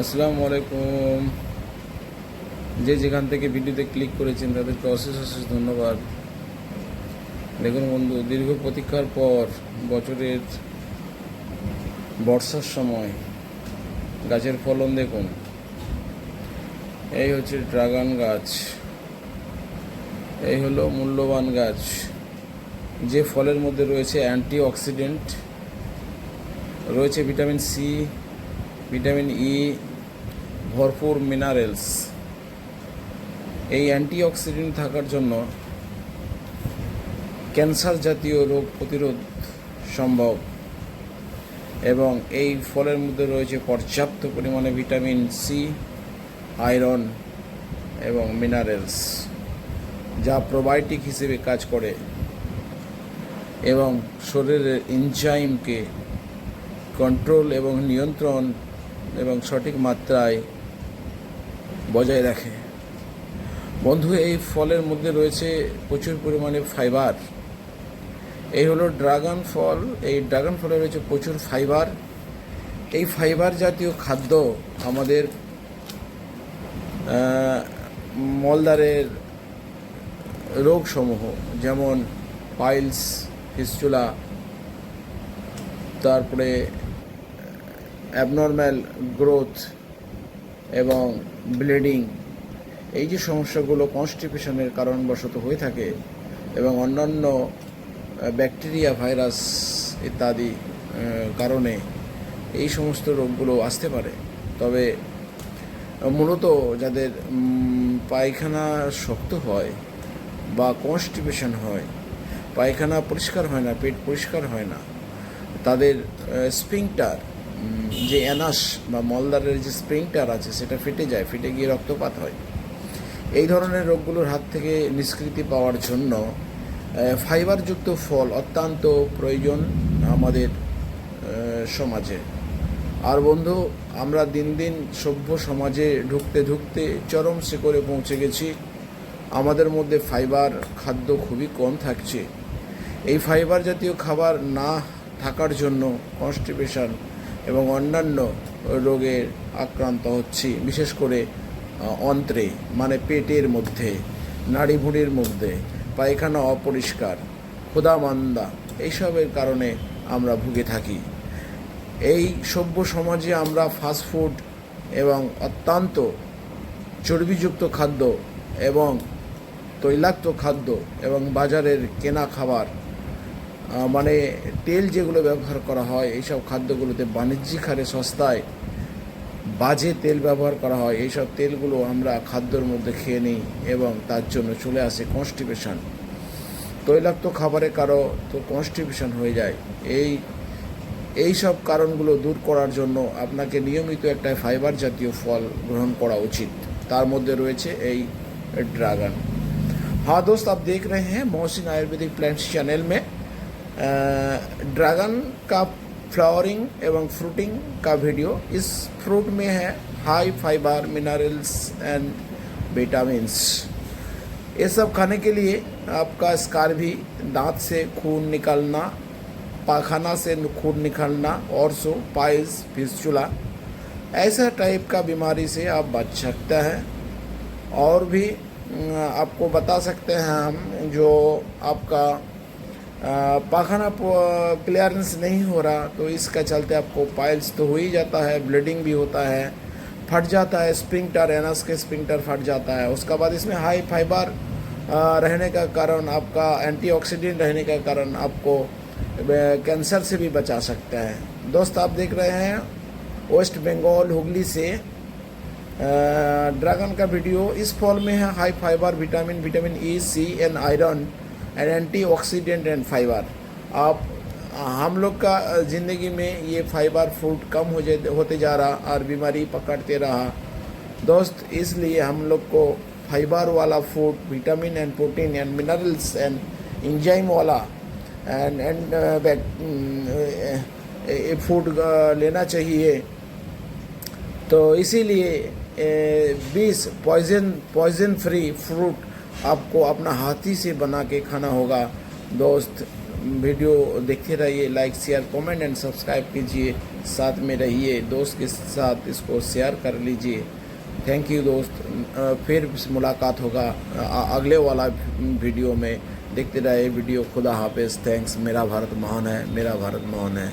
আসসালামু আলাইকুম। যে যেখান থেকে ভিডিওতে ক্লিক করেছেন, তাদেরকে অশেষ অশেষ ধন্যবাদ। দেখুন বন্ধু, দীর্ঘ প্রতীক্ষার পর বছরের বর্ষার সময় গাছের ফলন দেখুন। এই হচ্ছে ড্রাগন গাছ। এই হলো মূল্যবান গাছ। যে ফলের মধ্যে রয়েছে অ্যান্টি অক্সিডেন্ট রয়েছে ভিটামিন সি ভিটামিন ই ভরপুর মিনারেলস এই অ্যান্টিঅক্সিডেন্ট থাকার জন্য ক্যান্সার জাতীয় রোগ প্রতিরোধ সম্ভব এবং এই ফলের মধ্যে রয়েছে পর্যাপ্ত পরিমাণে ভিটামিন সি আয়রন এবং মিনারেলস যা প্রোবায়োটিক হিসেবে কাজ করে এবং শরীরের এনজাইমকে কন্ট্রোল এবং নিয়ন্ত্রণ এবং সঠিক মাত্রায় বজায় রাখে। বন্ধু এই ফলের মধ্যে রয়েছে প্রচুর পরিমাণে ফাইবার। এই হলো ড্রাগন ফল। এই ড্রাগন ফলে রয়েছে প্রচুর ফাইবার। এই ফাইবার জাতীয় খাদ্য আমাদের আহ, মলদ্বারের রোগসমূহ যেমন পাইলস ফিস্চুলা তারপরে অ্যাবনর্ম্যাল গ্রোথ এবং ব্লিডিং এই যে সমস্যাগুলো কনস্টিপেশনের কারণবশত হয়ে থাকে এবং অন্যান্য ব্যাকটেরিয়া ভাইরাস ইত্যাদি কারণে এই সমস্ত রোগগুলো আসতে পারে। তবে মূলত যাদের পায়খানা শক্ত হয় বা কনস্টিপেশন হয়, পায়খানা পরিষ্কার হয় না, পেট পরিষ্কার হয় না, তাদের স্প্রিংটার যে অ্যানাস বা মলদারের যে স্প্রিংটার আছে, সেটা ফেটে যায়, ফেটে গিয়ে রক্তপাত হয়। এই ধরনের রোগগুলোর হাত থেকে নিষ্কৃতি পাওয়ার জন্য ফাইবারযুক্ত ফল অত্যন্ত প্রয়োজন আমাদের সমাজে। আর বন্ধু, আমরা দিন দিন সভ্য সমাজে ঢুকতে ঢুকতে চরম শিখরে পৌঁছে গেছি। আমাদের মধ্যে ফাইবার খাদ্য খুবই কম থাকছে। এই ফাইবার জাতীয় খাবার না থাকার জন্য কনস্টিপেশন এবং অন্যান্য রোগের আক্রান্ত হচ্ছি, বিশেষ করে অন্ত্রে মানে পেটের মধ্যে নাড়ি ভুঁড়ির মধ্যে, পায়খানা অপরিষ্কার ক্ষুধা মান্দা এইসবের কারণে আমরা ভুগে থাকি। এই সভ্য সমাজে আমরা ফাস্টফুড এবং অত্যন্ত চর্বিযুক্ত খাদ্য এবং তৈলাক্ত খাদ্য এবং বাজারের কেনা খাবার মানে তেল যেগুলো ব্যবহার করা হয় এইসব খাদ্যগুলোতে বাণিজ্যিক হারে সস্তায় বাজে তেল ব্যবহার করা হয় এইসব তেলগুলো আমরা খাদ্যর মধ্যে খেয়ে নিই এবং তার জন্য চলে আসে কনস্টিপেশন তৈলাক্ত খাবারে কারো তো কনস্টিপেশন হয়ে যায় এই এই সব কারণগুলো দূর করার জন্য আপনাকে নিয়মিত একটা ফাইবার জাতীয় ফল গ্রহণ করা উচিত তার মধ্যে রয়েছে এই ড্রাগন हाँ दोस्त आप देख रहे हैं मोहसिन आयुर्वेदिक प्लांट्स चैनल में ड्रैगन का फ्लावरिंग एवं फ्रूटिंग का वीडियो इस फ्रूट में है। High fibre, minerals and vitamins. ये सब खाने के लिए आपका स्कार भी दांत से खून निकालना, पाखाना से खून निकालना और सो पाइल्स फिस्चुला ऐसा टाइप का बीमारी से आप बच सकते हैं। और भी आपको बता सकते हैं हम जो आपका पाखाना क्लियरेंस नहीं हो रहा तो इसका चलते आपको पाइल्स तो हो ही जाता है ब्लीडिंग भी होता है, फट जाता है स्प्रिंगटर एनस के स्प्रिंगटर फट जाता है। उसका बाद इसमें हाई फाइबर रहने का कारण, आपका एंटीऑक्सीडेंट रहने का कारण आपको कैंसर से भी बचा सकता है। दोस्त, आप देख रहे हैं वेस्ट बंगाल हुगली से ड्रैगन का वीडियो इस फल में है high fibre vitamin vitamin E C and iron and antioxidant and fibre आप, हम लोग का ज़िंदगी में ये फाइबर फ़ूड कम हो जाते होते जा रहा, और बीमारी पकड़ते रहा। दोस्त, इसलिए हम लोग को फाइबर वाला food vitamin and protein and minerals and enzyme वाला एंड एंड फ़ूड लेना चाहिए। तो इसीलिए बीस पॉइजन पॉइजन फ्री फ्रूट आपको अपना हाथी से बना के खाना होगा। दोस्त, वीडियो देखते रहिए like share comment and subscribe कीजिए। साथ में रहिए, दोस्त के साथ इसको शेयर कर लीजिए। थैंक यू दोस्त। फिर मुलाकात होगा। अगले वाला वीडियो में देखते रहे वीडियो खुदा हाफिज। थैंक्स मेरा भारत महान है, मेरा भारत महान है।